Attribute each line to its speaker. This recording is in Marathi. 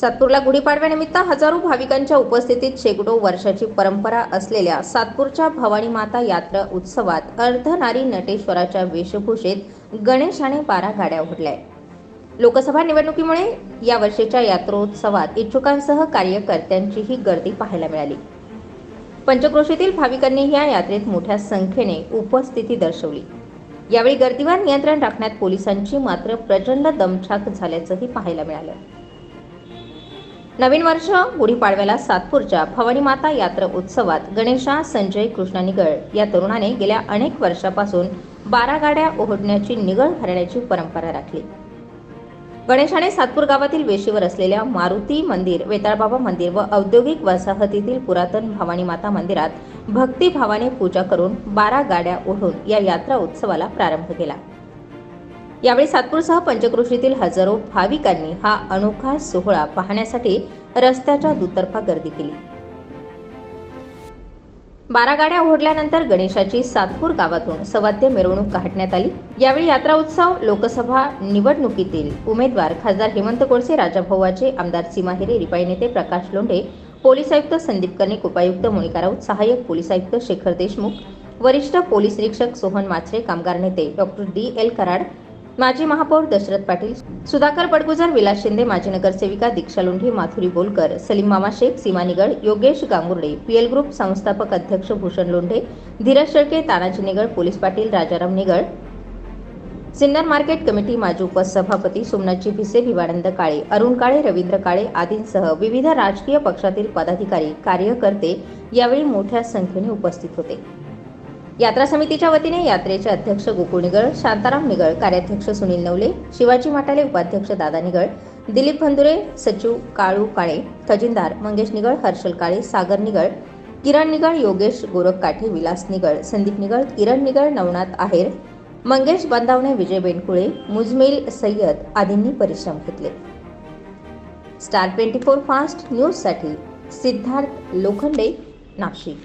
Speaker 1: सातपूरला गुढीपाडव्यानिमित्त हजारो भाविकांच्या उपस्थितीत शेकडो वर्षाची परंपरा असलेल्या सातपूरच्या भवानी माता यात्रा उत्सवात अर्धनारी नटेश्वराच्या वेशभूषेत गणेशाने बारा गाड्या उघडल्या लोकसभा निवडणुकीमुळे या वर्षीच्या यात्रोत्सवात इच्छुकांसह कार्यकर्त्यांचीही गर्दी पाहायला मिळाली. पंचक्रोशीतील भाविकांनी या यात्रेत मोठ्या संख्येने उपस्थिती दर्शवली. यावेळी गर्दीवर नियंत्रण राखण्यात पोलिसांची मात्र प्रचंड दमछाक झाल्याचंही पाहायला मिळालं. नवीन वर्ष गुढीपाडव्याला सातपूरच्या भवानी माता यात्रा उत्सवात गणेशा संजय कृष्णा निगळ या तरुणाने गेल्या अनेक वर्षापासून बारा गाड्या ओढण्याची निगळ भरण्याची परंपरा राखली. गणेशाने सातपूर गावातील वेशीवर असलेल्या मारुती मंदिर वेताळबाबा मंदिर व औद्योगिक वसाहतीतील पुरातन भवानी माता मंदिरात भक्तिभावाने पूजा करून बारा गाड्या ओढून या यात्रा उत्सवाला प्रारंभ केला. यावेळी सातपूरसह पंचक्रोशीतील हजारो भाविकांनी हा अनोखा सोहळा पाहण्यासाठी रस्त्याच्या दुतर्फा गर्दी केली. बारा गाड्या ओढल्यानंतर गणेशाची सातपूर गावातून सवाद्य मिरवणूक काढण्यात आली. यावेळी यात्रा उत्सव लोकसभा निवडणुकीतील उमेदवार खासदार हेमंत कोळसे राजाभाऊचे आमदार सीमा हिरे रिपाई नेते प्रकाश लोंढे पोलीस आयुक्त संदीप कर्णिक उपायुक्त मोनिका राऊत सहाय्यक पोलीस आयुक्त शेखर देशमुख वरिष्ठ पोलीस निरीक्षक सोहन माचरे कामगार नेते डॉक्टर डी एल कराड माजी महापौर दशरथ पाटील सुधाकर पडगुजर विलास शिंदे माजी नगरसेविका दीक्षा लोंढे माथुरी बोलकर सलीम मामा शेख सीमा निगड योगेश गांगुर्डे पीएल ग्रुप संस्थापक अध्यक्ष Bhushan Londhe Dhiraj Shelke Tanaji Nigad police Patil Rajaram Nigad Sinnar market committee माजी उपसभापती सोमनाथजी भिसे भिवानंद काळे अरुण काळे रवींद्र काळे आदींसह विविध राजकीय पक्षातील पदाधिकारी कार्यकर्ते यावेळी मोठ्या संख्येने उपस्थित होते. यात्रा समितीच्या वतीने यात्रेचे अध्यक्ष गोकुळ निगळ शांताराम निगळ कार्याध्यक्ष सुनील नवले शिवाजी माटाले उपाध्यक्ष दादा निगळ दिलीप भंदुरे सचिव काळू काळे खजिनदार मंगेश निगळ हर्षल काळे सागर निगळ किरण निगळ योगेश गोरख काठे विलास निगळ संदीप निगळ किरण निगळ नवनाथ आहेर मंगेश बंदावणे विजय बेनकुळे मुजमेल सय्यद आदींनी परिश्रम घेतले. स्टार ट्वेंटी फोर फास्ट न्यूजसाठी सिद्धार्थ लोखंडे नाशिक.